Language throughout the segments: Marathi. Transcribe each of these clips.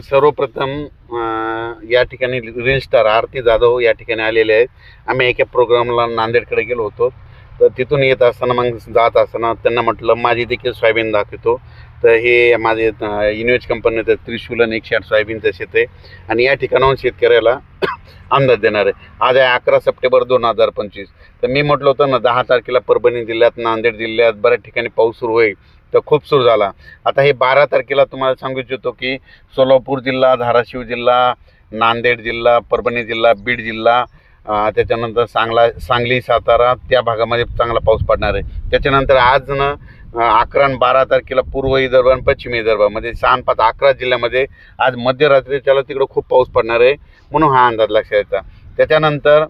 सर्वप्रथम या ठिकाणी रील स्टार आरती जाधव या ठिकाणी आलेले आहेत. आम्ही एका प्रोग्रामला नांदेडकडे गेलो होतो. तर तिथून येत असताना मग जात असताना त्यांना म्हटलं माझी देखील सोयाबीन दाखवतो. तर हे माझे इन्व्हेज कंपनीचं त्रिशूल आणि एकशे आठ सोयाबीनचं शेत आहे. आणि या ठिकाणाहून शेतकऱ्याला अंदाज देणार आहे. आज आहे अकरा सप्टेंबर दोन हजार पंचवीस. तर मी म्हटलं होतं ना दहा तारखेला परभणी जिल्ह्यात नांदेड जिल्ह्यात बऱ्याच ठिकाणी पाऊस सुरू होईल. तर खूप सुरू झाला. आता हे बारा तारखेला तुम्हाला सांगू इच्छितो की सोलापूर जिल्हा धाराशिव जिल्हा नांदेड जिल्हा परभणी जिल्हा बीड जिल्हा त्याच्यानंतर सांगला सांगली सातारा त्या भागामध्ये चांगला पाऊस पडणार आहे. त्याच्यानंतर आज ना अकरा आणि बारा तारखेला पूर्व विदर्भ आणि पश्चिम विदर्भामध्ये म्हणजे सहा पाच अकरा जिल्ह्यामध्ये आज मध्यरात्री त्याला तिकडं खूप पाऊस पडणार आहे. म्हणून हा अंदाज लक्षात यायचा त्याच्यानंतर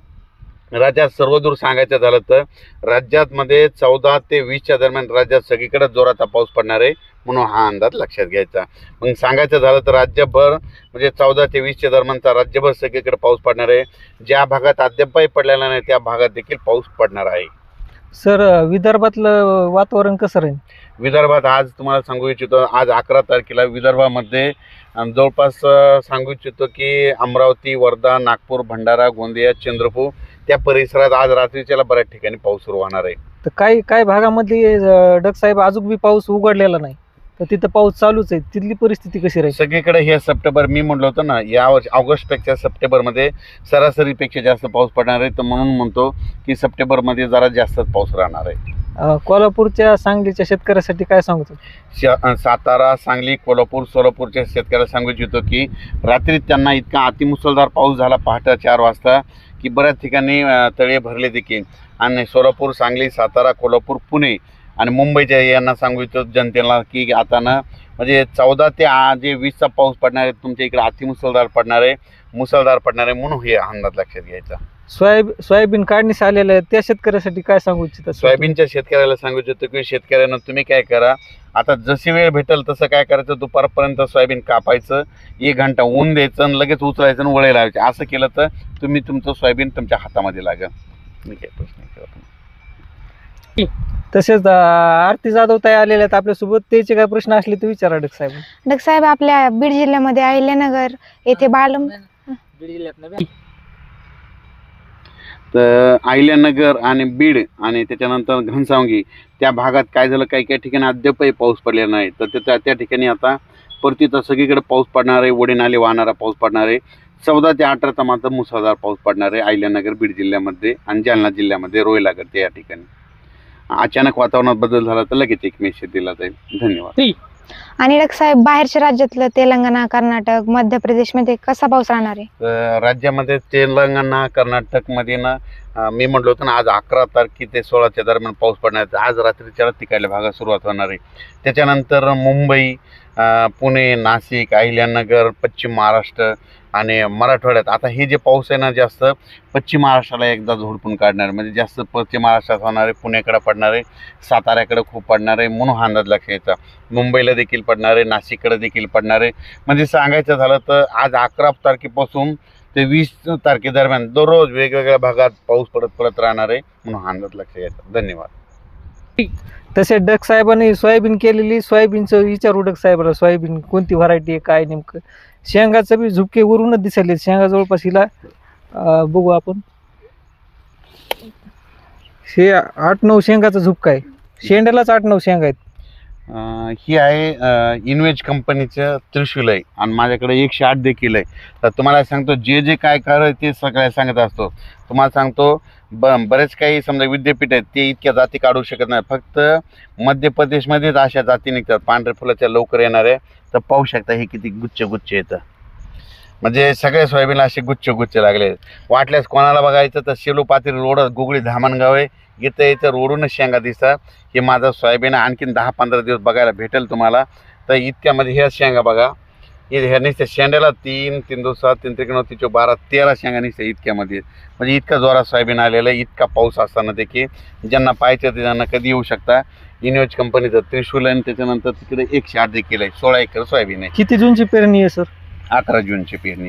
राज्यात सर्वदूर सांगायचं झालं तर राज्यातमध्ये चौदा ते वीसच्या दरम्यान राज्यात सगळीकडे जोराचा पाऊस पडणार आहे म्हणून हा अंदाज लक्षात घ्यायचा. मग सांगायचं झालं तर राज्यभर म्हणजे चौदा ते वीसच्या दरम्यानचा राज्यभर सगळीकडे पाऊस पडणार आहे. ज्या भागात अद्यापही पडलेला नाही त्या भागात देखील पाऊस पडणार आहे. सर विदर्भातलं वातावरण कसं राहील? विदर्भात आज तुम्हाला सांगू इच्छितो आज अकरा तारखेला विदर्भामध्ये जवळपास सांगू इच्छितो की अमरावती वर्धा नागपूर भंडारा गोंदिया चंद्रपूर त्या परिसरात आज रात्रीच्याला बऱ्याच ठिकाणी पाऊस सुरू होणार आहे. तर काही काही भागामध्ये अं, डगसाहेब अजून बी पाऊस उघडलेला नाही. तर तिथं पाऊस चालूच आहे. तिथली परिस्थिती कशी राहील? सगळीकडे हे सप्टेंबर मी म्हटलं होतं ना या वर्षी ऑगस्टपेक्षा सप्टेंबरमध्ये सरासरीपेक्षा जास्त पाऊस पडणार आहे. तर म्हणून म्हणतो की सप्टेंबरमध्ये जरा जास्तच पाऊस राहणार आहे. अं, कोल्हापूरच्या सांगलीच्या शेतकऱ्यासाठी काय सांगतो? श- सातारा सांगली कोल्हापूर सोलापूरच्या शेतकऱ्याला सांगू इच्छितो की रात्री त्यांना इतका अतिमुसळधार पाऊस झाला पहाटे चार वाजता. की बऱ्याच ठिकाणी तळे भरले देखील. आणि सोलापूर सांगली सातारा कोल्हापूर पुणे आणि मुंबईच्या यांना सांगू इच्छितो जनतेला की आता ना म्हणजे चौदा ते आ- जे वीसचा पाऊस पडणार आहे तुमच्या इकडे अतिमुसळधार पडणार आहे मुसळधार पडणार आहे म्हणून हे अंदाज लक्षात घ्यायचा. सोयाबीन सोयाबीन काढणीस आलेलं आहे. त्या शेतकऱ्यासाठी काय सांगू इच्छिता? सोयाबीनच्या शेतकऱ्याला सांगू इच्छितो की शेतकऱ्यांना तुम्ही काय करा. आता जशी वेळ भेटेल तसं काय करायचं? दुपारपर्यंत सोयाबीन कापायचं. एक घंटा ऊन द्यायचं आणि लगेच उचलायचं आणि वळे लावायचे. असं केलं तर तुम्ही तुमचं सोयाबीन तुमच्या हातामध्ये लागेल मी काय प्रश्न विचारतो. तसेच आरती जाधव ताई आलेल्या आहेत आपल्यासोबत. त्याचे काय प्रश्न असले तर विचारा डगसाहेब साहेब. आपल्या बीड जिल्ह्यामध्ये अहिल्यानगर येथे बाळ तर आहिल्यानगर आणि बीड आणि त्याच्यानंतर घनसावंगी त्या भागात काय झालं काही काही ठिकाणी अद्यापही पाऊस पडलेला नाही. तर त्या त्या ठिकाणी आता परतीचा सगळीकडे पाऊस पडणार आहे वडे नाले वाहणारा पाऊस पडणार आहे. चौदा ते अठराचा मात्र मुसळधार पाऊस पडणार आहे अहिल्यानगर बीड जिल्ह्यामध्ये आणि जालना जिल्ह्यामध्ये रोयलागर ते या ठिकाणी. अचानक वातावरणात बदल झाला तर लगेच एक मेसेज दिला जाईल. धन्यवाद. आणि साहेब बाहेरच्या राज्यातलं तेलंगणा कर्नाटक मध्य प्रदेशमध्ये कसा पाऊस राहणार आहे राज्यामध्ये तेलंगणा कर्नाटकमध्ये ना मी म्हटलं होतं ना आज अकरा तारखे ते सोळाच्या दरम्यान पाऊस पडणार आहे. आज रात्रीच्या तिकडल्या भागात सुरुवात होणार आहे त्याच्यानंतर मुंबई पुणे नाशिक अहिल्यानगर पश्चिम महाराष्ट्र आणि मराठवाड्यात. आता हे जे पाऊस आहे ना जास्त पश्चिम महाराष्ट्राला एकदा झोडपून काढणार आहे. म्हणजे जास्त पश्चिम महाराष्ट्रात होणार आहे पुण्याकडे पडणार आहे साताऱ्याकडे खूप पडणार आहे म्हणून हा अंदाज लक्षात यायचा मुंबईला देखील पडणार आहे नाशिककडे देखील पडणार. आहे म्हणजे सांगायचं झालं तर आज अकरा तारखेपासून ते वीस तारखेदरम्यान दररोज वेगवेगळ्या भागात पाऊस पडत पडत राहणार आहे म्हणून हा अंदाज लक्ष यायचा धन्यवाद. तसेच डग साहेबांनी सोयाबीन केलेली सोयाबीनचं विचारू डग साहेबाला सोयाबीन कोणती व्हरायटी आहे काय नेमकं? शेंगाचं बी झुपके वरूनच दिसले शेंगा जवळपास हिला बघू आपण. हे आठ नऊ शेंगाचा झुपका आहे. शेंड्यालाच आठ नऊ शेंगा आहेत. अं, ही आहे इन्वेज कंपनीचं त्रिशूल आहे. आणि माझ्याकडे एकशे आठ देखील आहे. तर तुम्हाला सांगतो जे जे काय करायचं ते सगळ्या सांगत असतो. तुम्हाला सांगतो ब बरेच काही समजा विद्यापीठ आहेत ते इतक्या जाती काढू शकत नाही. फक्त मध्य प्रदेशमध्येच अशा जाती निघतात. पांढऱ्या फुलाच्या लवकर येणाऱ्या तर पाहू शकता हे किती गुच्छ गुच्छ येतं. म्हणजे सगळ्या सोयाबीनला असे गुच्छ गुच्छ लागले. वाटल्यास कोणाला बघायचं तर शेलू पातील रोड गुगळी धामणगाव आहे. इथं इथं रोडूनच शेंगा दिसतात. हे माझं सोयाबीन आणखीन दहा पंधरा दिवस बघायला भेटेल तुम्हाला. तर इतक्यामध्ये ह्या शेंगा बघा. हे नुसत्या शेंड्याला तीन तीन दिवसात तीन त्रिकोण तिचे बारा तेरा शेंगा निसत्या इतक्यामध्ये म्हणजे इतका जोरात सोयाबीन आलेलं आहे इतका पाऊस असताना देखील ज्यांना पाहायचं ते त्यांना कधी येऊ शकता इनोवेज कंपनीचं त्रिशूल आणि त्याच्यानंतर तिकडे एकशे आठ देखील आहे सोळा एकर सोयाबीन आहे किती जूनची पेरणी आहे सर? अकरा जूनची पेरणी